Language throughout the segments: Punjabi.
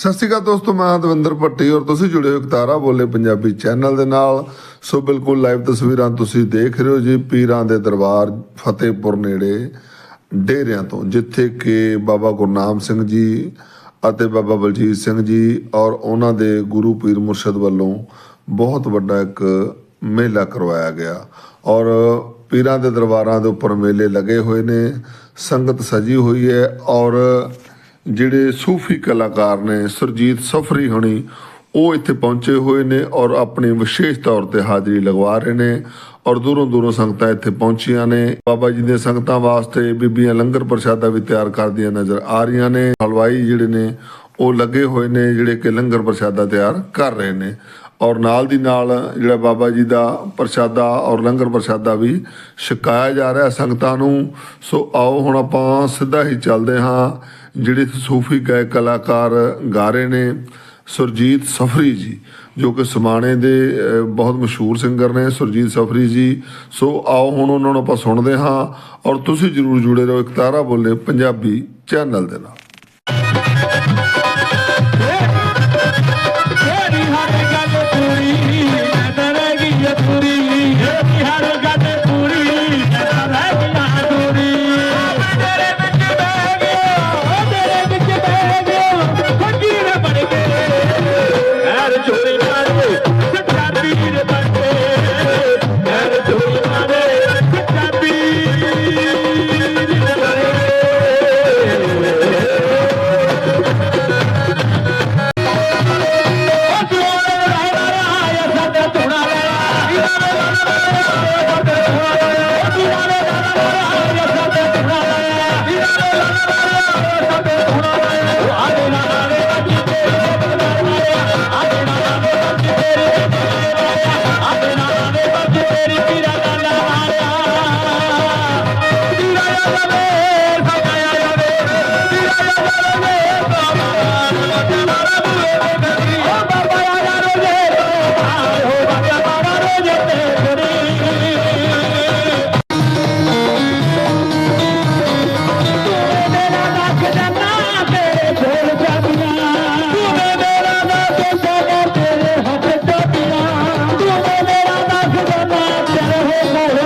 ਸਤਿ ਸ਼੍ਰੀ ਅਕਾਲ ਦੋਸਤੋ, ਮੈਂ ਦਵਿੰਦਰ ਭੱਟੀ ਔਰ ਤੁਸੀਂ ਜੁੜੇ ਹੋ ਤਾਰਾ ਬੋਲੇ ਪੰਜਾਬੀ ਚੈਨਲ ਦੇ ਨਾਲ। ਸੋ ਬਿਲਕੁਲ ਲਾਈਵ ਤਸਵੀਰਾਂ ਤੁਸੀਂ ਦੇਖ ਰਹੇ ਹੋ ਜੀ ਪੀਰਾਂ ਦੇ ਦਰਬਾਰ ਫਤਿਹਪੁਰ ਨੇੜੇ, ਡੇਰਿਆਂ ਤੋਂ, ਜਿੱਥੇ ਕਿ ਬਾਬਾ ਗੁਰਨਾਮ ਸਿੰਘ ਜੀ ਅਤੇ ਬਾਬਾ ਬਲਜੀਤ ਸਿੰਘ ਜੀ ਔਰ ਉਹਨਾਂ ਦੇ ਗੁਰੂ ਪੀਰ ਮੁਰਸ਼ਦ ਵੱਲੋਂ ਬਹੁਤ ਵੱਡਾ ਇੱਕ ਮੇਲਾ ਕਰਵਾਇਆ ਗਿਆ। ਔਰ ਪੀਰਾਂ ਦੇ ਦਰਬਾਰਾਂ ਦੇ ਉੱਪਰ ਮੇਲੇ ਲੱਗੇ ਹੋਏ ਨੇ, ਸੰਗਤ ਸਜੀ ਹੋਈ ਹੈ ਔਰ ਜਿਹੜੇ ਸੂਫੀ ਕਲਾਕਾਰ ਨੇ ਸੁਰਜੀਤ ਸਫਰੀ ਹਣੀ, ਉਹ ਇੱਥੇ ਪਹੁੰਚੇ ਹੋਏ ਨੇ ਔਰ ਆਪਣੀ ਵਿਸ਼ੇਸ਼ ਤੌਰ ਤੇ ਹਾਜ਼ਰੀ ਲਗਵਾ ਰਹੇ ਨੇ ਔਰ ਦੂਰੋਂ ਦੂਰੋਂ ਸੰਗਤਾਂ ਇੱਥੇ ਪਹੁੰਚੀਆਂ ਨੇ। ਬਾਬਾ ਜੀ ਦੇ ਸੰਗਤਾਂ ਵਾਸਤੇ ਬੀਬੀਆਂ ਲੰਗਰ ਪ੍ਰਸ਼ਾਦਾ ਵੀ ਤਿਆਰ ਕਰਦੀਆਂ ਨਜ਼ਰ ਆ ਰਹੀਆਂ ਨੇ। ਹਲਵਾਈ ਜਿਹੜੇ ਨੇ, ਉਹ ਲੱਗੇ ਹੋਏ ਨੇ ਜਿਹੜੇ ਕਿ ਲੰਗਰ ਪ੍ਰਸ਼ਾਦਾ ਤਿਆਰ ਕਰ ਰਹੇ ਨੇ ਔਰ ਨਾਲ ਦੀ ਨਾਲ ਜਿਹੜਾ ਬਾਬਾ ਜੀ ਦਾ ਪ੍ਰਸ਼ਾਦਾ ਔਰ ਲੰਗਰ ਪ੍ਰਸ਼ਾਦਾ ਵੀ ਛਕਾਇਆ ਜਾ ਰਿਹਾ ਸੰਗਤਾਂ ਨੂੰ। ਸੋ ਆਓ ਹੁਣ ਆਪਾਂ ਸਿੱਧਾ ਹੀ ਚੱਲਦੇ ਹਾਂ। ਜਿਹੜੇ ਸੂਫੀ ਗਾਇਕ ਕਲਾਕਾਰ ਗਾ ਰਹੇ ਨੇ, ਸੁਰਜੀਤ ਸਫਰੀ ਜੀ, ਜੋ ਕਿ ਸਮਾਣੇ ਦੇ ਬਹੁਤ ਮਸ਼ਹੂਰ ਸਿੰਗਰ ਨੇ ਸੁਰਜੀਤ ਸਫਰੀ ਜੀ। ਸੋ ਆਓ ਹੁਣ ਉਹਨਾਂ ਨੂੰ ਆਪਾਂ ਸੁਣਦੇ ਹਾਂ ਔਰ ਤੁਸੀਂ ਜਰੂਰ ਜੁੜੇ ਰਹੋ ਇਕਤਾਰਾ ਬੋਲੇ ਪੰਜਾਬੀ ਚੈਨਲ ਦੇ ਨਾਲ। ਤੇਰੀ ਹਰ ਗੱਲ ਪੂਰੀ Amen.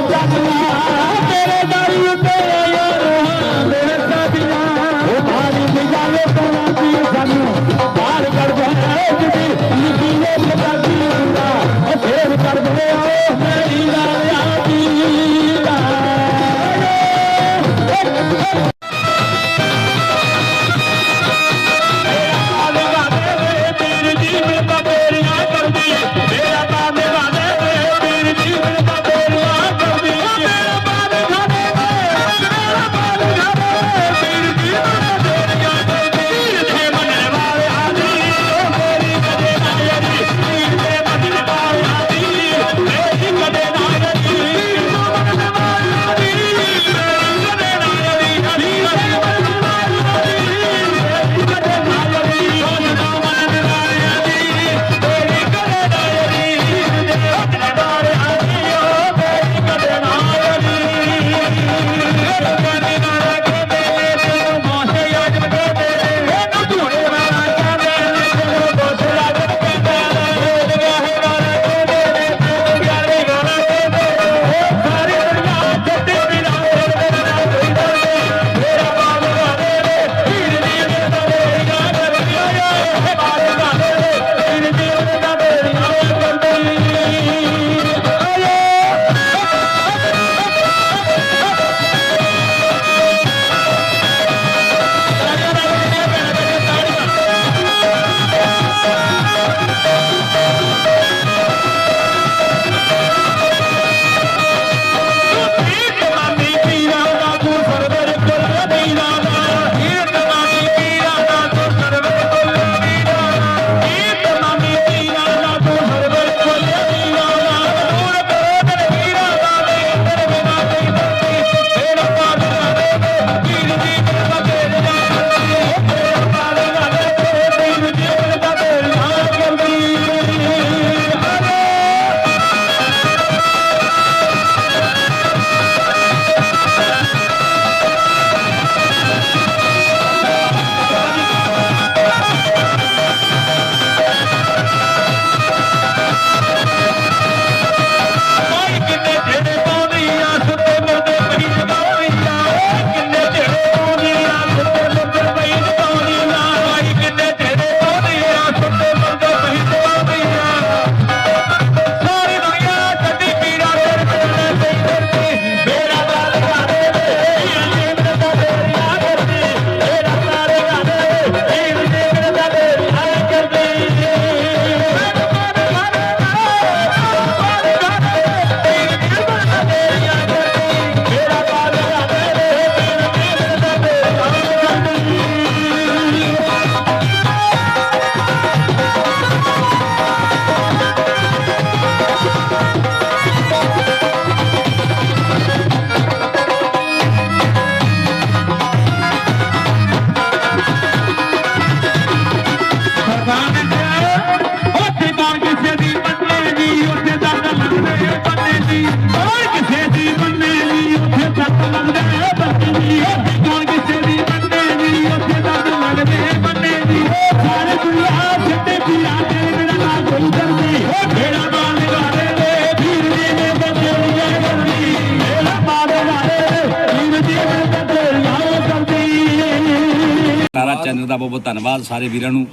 ਤਾਰਾ ਚੈਨਲ ਦਾ ਬਹੁਤ ਬਹੁਤ ਧੰਨਵਾਦ ਸਾਰੇ ਵੀਰਾਂ ਨੂੰ।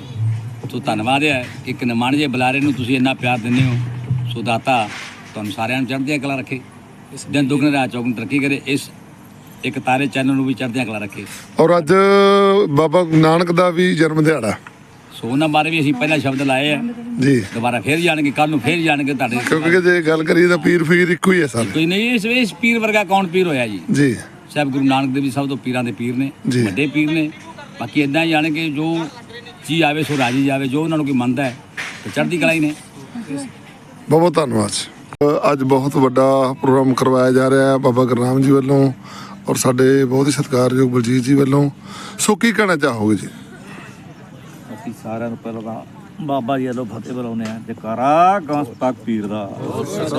ਸੋ ਧੰਨਵਾਦ ਹੈ ਇੱਕ ਨਿਮਾਣ ਜੇ ਬੁਲਾਰੇ ਨੂੰ ਤੁਸੀਂ ਇੰਨਾ ਪਿਆਰ ਦਿੰਦੇ ਹੋ। ਸੋ ਦਾਤਾ ਤੁਹਾਨੂੰ ਸਾਰਿਆਂ ਨੂੰ ਚੜ੍ਹਦੀਆਂ ਕਲਾ ਰੱਖੇ। ਦਿਨ ਦੁਗਣੇ ਰਾਤ ਚੌਗਣ ਤਰੱਕੀ ਕਰੇ ਇਸ ਇੱਕ ਤਾਰੇ ਚੈਨਲ ਨੂੰ ਵੀ ਚੜ੍ਹਦੀਆਂ ਕਲਾ ਰੱਖੇ। ਔਰ ਅੱਜ ਬਾਬਾ ਨਾਨਕ ਦਾ ਵੀ ਜਨਮ ਦਿਹਾੜਾ। ਸੋ ਉਹਨਾਂ ਬਾਰੇ ਵੀ ਅਸੀਂ ਪਹਿਲਾਂ ਸ਼ਬਦ ਲਾਏ ਆ। ਜੀ। ਦੁਬਾਰਾ ਫੇਰ ਜਾਣਗੇ ਕੱਲ ਨੂੰ ਫੇਰ ਜਾਣਗੇ ਤੁਹਾਡੇ ਕਿਉਂਕਿ ਜੇ ਗੱਲ ਕਰੀਏ ਤਾਂ ਪੀਰ ਫਕੀਰ ਇੱਕੋ ਹੀ ਹੈ ਸਾਰੇ ਕੋਈ ਨਹੀਂ ਇਸ ਇਸ ਪੀਰ ਵਰਗਾ ਕੌਣ ਪੀਰ ਹੋਇਆ ਜੀ? ਜੀ। ਸਾਹਿਬ ਗੁਰੂ ਨਾਨਕ ਦੇਵ ਜੀ ਸਭ ਤੋਂ ਪੀਰਾਂ ਦੇ ਪੀਰ ਨੇ। ਵੱਡੇ ਪੀਰ ਨੇ। ਬਾਕੀ ਇਦਾਂ ਹੀ ਜਾਣ ਕੇ ਜੋ ਚੀਜ਼ ਆਵੇ ਸੋ ਰਾਜੀ ਜਾਵੇ ਜੋ ਉਹਨਾਂ ਨੂੰ ਕੋਈ ਮੰਨਦਾ ਹੈ ਤੇ ਚੜ੍ਹਦੀ ਕਲਾ ਹੀ ਨੇ। ਬਹੁਤ ਬਹੁਤ ਧੰਨਵਾਦ ਜੀ। ਅ, ਅੱਜ ਬਹੁਤ ਵੱਡਾ ਪ੍ਰੋਗਰਾਮ ਕਰਵਾਇਆ ਜਾ ਰਿਹਾ ਹੈ ਬਾਬਾ ਗੁਰਨਾਮ ਜੀ ਵੱਲੋਂ ਔਰ ਸਾਡੇ ਬਹੁਤ ਹੀ ਸਤਿਕਾਰਯੋਗ ਬਲਜੀਤ ਜੀ ਵੱਲੋਂ। ਸੋ ਕੀ ਕਹਿਣਾ ਚਾਹੋਗੇ ਜੀ? ਅਸੀਂ ਸਾਰਿਆਂ ਨੂੰ ਪਹਿਲਾਂ ਤਾਂ ਬਾਬਾ ਜੀ ਵੱਲੋਂ ਫਤਿਹ ਬੁਲਾਉਂਦੇ ਆ ਜਕਾਰਾ ਗਾਂਸ ਤੱਕ ਪੀਰ ਦਾ।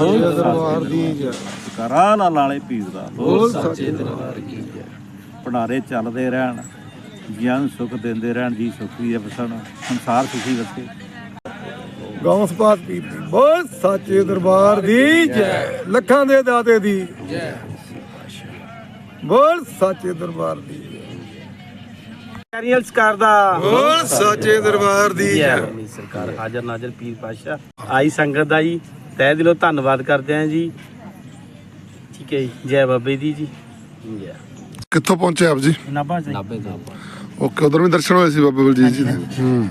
ਬੋਲ ਦਰਬਾਰ ਦੀ ਜਕਾਰਾ ਲਾ ਲਾਲੇ ਪੀਰ ਦਾ। ਬੋਲ ਸੱਚੇ ਦਰਬਾਰ ਕੀ ਜੈ। ਭੰਡਾਰੇ ਚੱਲਦੇ ਰਹਿਣ। ਜੀਆਂ ਨੂੰ ਸੁੱਖ ਦਿੰਦੇ ਰਹਿਣ ਜੀ ਸੁਖੀ ਵਸਣ ਸੰਸਾਰ ਸੁਖੀ ਵਸੇ ਗੌਸ ਪੀਰ ਦੀ ਬੋਲ ਸੱਚੇ ਦਰਬਾਰ ਦੀ ਜੈ। ਲੱਖਾਂ ਦੇ ਦਾਤੇ ਦੀ। ਜੈ। ਬੋਲ ਸੱਚੇ ਦਰਬਾਰ ਦੀ ਕੈਰੀਅਲ ਸਰਕਾਰ ਦਾ। ਬੋਲ ਸੱਚੇ ਦਰਬਾਰ ਦੀ ਜੈ। ਸਰਕਾਰ ਹਾਜ਼ਰ ਨਾਜ਼ਰ ਪੀਰ ਪਾਸ਼ਾ ਆਈ ਸੰਗਤ ਦਾ ਜੀ ਤਹਿ ਦਿਲੋਂ ਧੰਨਵਾਦ ਕਰਦੇ ਹਾਂ ਜੀ। ਠੀਕ ਹੈ ਜੀ ਜੈ ਬਾਬੇ ਦੀ ਜੀ। ਜੈ ਕਿੱਥੋਂ ਪਹੁੰਚੇ ਆਪ ਜੀ? ਨਾਭਾ ਜੀ ਓਕੇ ਉਧਰ ਵੀ ਦਰਸ਼ਨ ਹੋਏ ਸੀ ਬਾਬਾ ਬਲਜੀਤ ਜੀ ਦੇ ਹੂੰ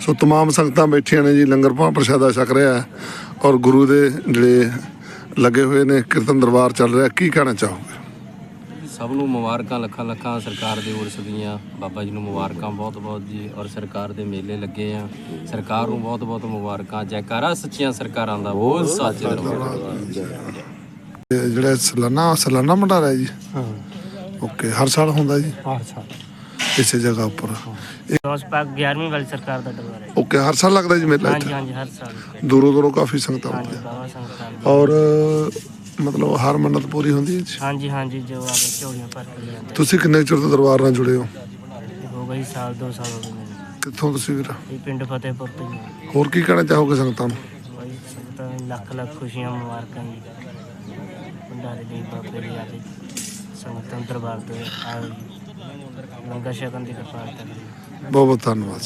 ਸੋ तमाम ਸੰਗਤਾਂ ਬੈਠੀਆਂ ਨੇ ਜੀ ਲੰਗਰ ਪਾਣ ਪ੍ਰਸ਼ਾਦਾ ਛਕ ਰਿਹਾ ਹੈ ਔਰ ਗੁਰੂ ਦੇ ਜਿਹੜੇ ਲੱਗੇ ਹੋਏ ਨੇ ਕੀਰਤਨ ਦਰਬਾਰ ਚੱਲ ਰਿਹਾ ਕੀ ਕਹਿਣਾ ਚਾਹੋਗੇ ਸਭ ਨੂੰ ਮੁਬਾਰਕਾਂ ਲੱਖਾਂ ਲੱਖਾਂ ਸਰਕਾਰ ਦੇ ਉਰਸ ਦੀਆਂ ਬਾਬਾ ਜੀ ਨੂੰ ਮੁਬਾਰਕਾਂ ਬਹੁਤ ਬਹੁਤ ਜੀ ਔਰ ਸਰਕਾਰ ਦੇ ਮੇਲੇ ਲੱਗੇ ਆ ਸਰਕਾਰ ਨੂੰ ਬਹੁਤ ਬਹੁਤ ਮੁਬਾਰਕਾਂ ਜੈਕਾਰਾ ਸੱਚੀਆਂ ਸਰਕਾਰਾਂ ਦਾ ਬੋਲ ਸੱਚ ਦਰਬਾਰ ਇਹ ਜਿਹੜਾ ਸਲਾਨਾ ਸਲਾਨਾ ਭੰਡਾਰਾ ਹੈ ਜੀ ਹਾਂ ਓਕੇ ਹਰ ਸਾਲ ਹੁੰਦਾ ਜੀ ਹਰ ਸਾਲ ਇਸੇ ਜਗ੍ਹਾ ਉੱਪਰ। ਉਸ ਪਾਕ 11ਵੀਂ ਵਾਲੀ ਸਰਕਾਰ ਦਾ ਦਰਬਾਰ ਹੈ। ਓਕੇ ਹਰ ਸਾਲ ਲੱਗਦਾ ਜੀ ਮੇਲਾ ਹਾਂਜੀ ਇੱਥੇ? ਹਾਂਜੀ ਹਰ ਸਾਲ। ਦੂਰੋਂ ਦੂਰੋਂ ਕਾਫੀ ਸੰਗਤਾਂ ਹਾਂਜੀ ਆਉਂਦੀਆਂ। ਬਾਬਾ ਸੰਗਤਾਨ ਔਰ ਮਤਲਬ ਹਰ ਮੰਨਤ ਪੂਰੀ ਹੁੰਦੀ ਹੈ ਜੀ? ਹਾਂਜੀ ਹਾਂਜੀ ਜੋ ਆਵੇ ਝੋਲੀਆਂ ਭਰ ਕੇ ਲਿਆਂਦੇ ਤੁਸੀਂ ਕਿੰਨੇ ਚਿਰ ਤੋਂ ਦਰਬਾਰ ਨਾਲ ਜੁੜੇ ਹੋ? ਹੋ ਗਈ ਸਾਲ ਦੋ ਸਾਲ ਹੋ ਗਏ ਮੈਨੂੰ। ਕਿੱਥੋਂ ਤੁਸੀਂ ਵੀਰ? ਇਹ ਪਿੰਡ ਫਤਿਹਪੁਰ ਤੋਂ ਹੀ ਹਾਂ। ਹੋਰ ਕੀ ਕਹਿਣਾ ਚਾਹੋਗੇ ਸੰਗਤਾਂ ਨੂੰ? ਬਾਈ ਸੰਗਤਾਂ ਨੂੰ ਲੱਖ ਲੱਖ ਖੁਸ਼ੀਆਂ ਮੁਬਾਰਕਾਂ ਜੀ। ਭੰਡਾਰੇ ਦੀ ਬਾਬੇ ਦੀ ਆਦੇ ਸੰਗਤਾਂ ਦਰਬਾਰ ਤੋਂ ਜੀ। बहुत धन्यवाद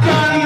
Bye-bye.